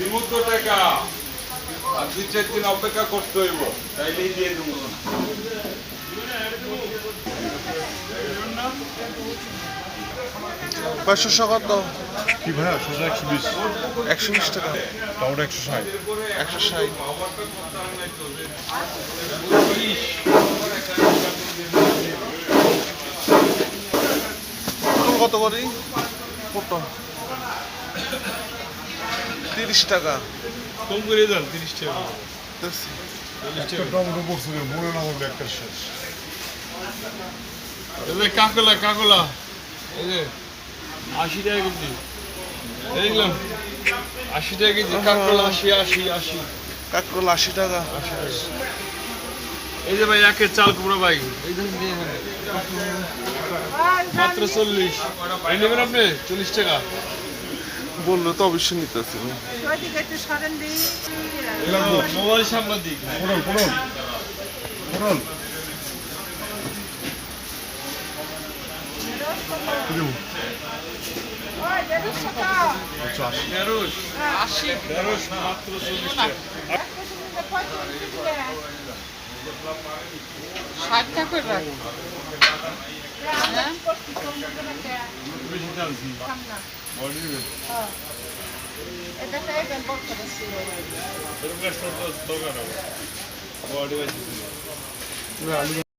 বিমুদ্র টাকা। আর দুই চার দিন অপেক্ষা করতে হইব। তাইলেই দিয়ে দেবো। কত? কি ভাইয়া সোজা একশো বিশ? একশো বিশ টাকা। একশো ষাট। একশো ষাট। কত করি? পটল তিরিশ টাকা। কম করে দেন তিরিশ টাকা। একটা টমেটো পড়ছে মনে না হবে একটা শেষ। এই যে কাকলা কাকলা। এই যে আশি টাকা কেজি। দেখলাম আশি টাকা কেজি কাকলা আশি আশি আশি। কাকরোল আশি টাকা। আশি টাকা। এই যে ভাই একের চাল কুমড়া ভাই। এই। মাত্র চল্লিশ। নেবেন আপনি? চল্লিশ টাকা। বলল তো অবশ্যই নিতেছি। টাকা আচ্ছা ষাটটা করে রাখ হ্যাঁ করছি কমবে না বেশি টানছি না বডি নেবেন এটা তো